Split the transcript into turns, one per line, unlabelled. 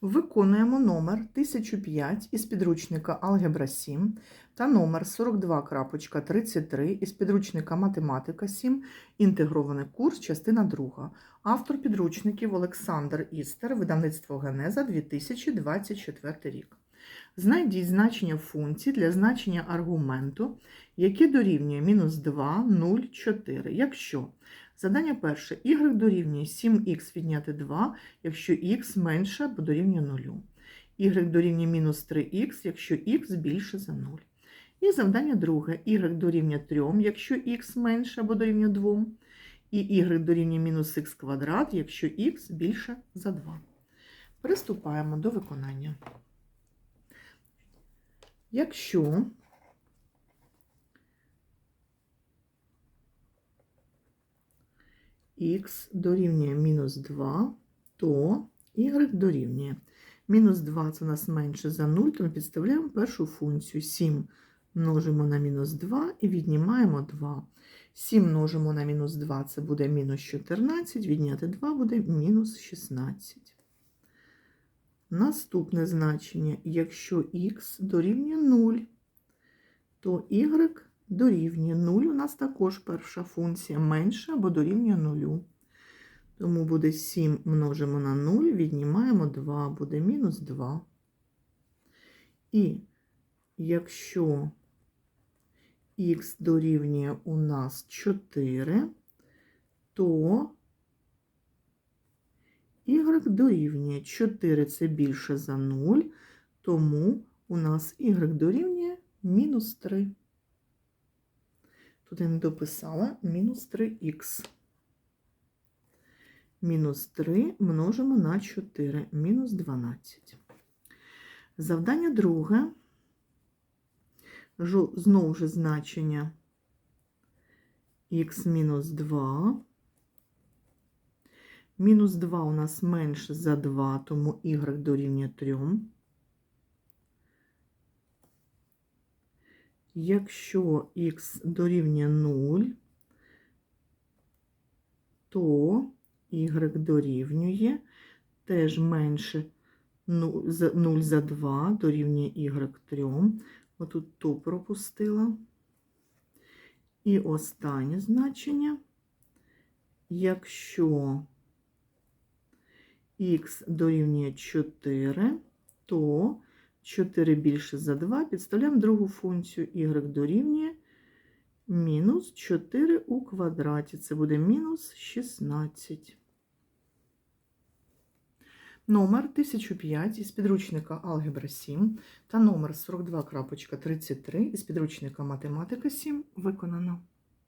Виконуємо номер 1005 із підручника Алгебра 7 та номер 42.33 із підручника Математика 7, інтегрований курс, частина 2. Автор підручників Олександр Істер, видавництво Генеза 2024 рік. Знайдіть значення функції для значення аргументу, яке дорівнює мінус 2, 0, 4. Якщо Задання перше. y дорівнює 7х відняти 2, якщо х менше або дорівнює 0. y дорівнює мінус 3х, якщо х більше за 0. І завдання друге. y дорівнює 3, якщо х менше або дорівнює 2. І y дорівнює мінус х квадрат, якщо х більше за 2. Приступаємо до виконання. Якщо х дорівнює мінус 2, то y дорівнює. Мінус 2 це у нас менше за 0, то ми підставляємо першу функцію. 7 множимо на мінус 2 і віднімаємо 2. 7 множимо на мінус 2 це буде мінус 14, відняти 2 буде мінус 16. Наступне значення, якщо х дорівнює 0, то y дорівнює 0. У нас також перша функція менша або дорівнює 0. Тому буде 7 множимо на 0, віднімаємо 2, буде мінус 2. І якщо х дорівнює у нас 4, то дорівнює 4 це більше за 0, тому у нас y дорівнює мінус 3. Тут я не дописала мінус 3х. Мінус 3 множимо на 4, мінус 12. Завдання друге. Знову ж значення х мінус 2. Мінус 2 у нас менше за 2, тому y дорівнює 3. Якщо х дорівнює 0, то y дорівнює теж менше 0 за 0 за 2 дорівнює y 3. Отут то пропустила. І останнє значення, якщо х дорівнює 4, то 4 більше за 2, підставляємо другу функцію y дорівнює мінус 4 у квадраті. Це буде мінус 16. Номер 1005 із підручника Алгебра 7 та номер 42.33 із підручника Математика 7 виконано.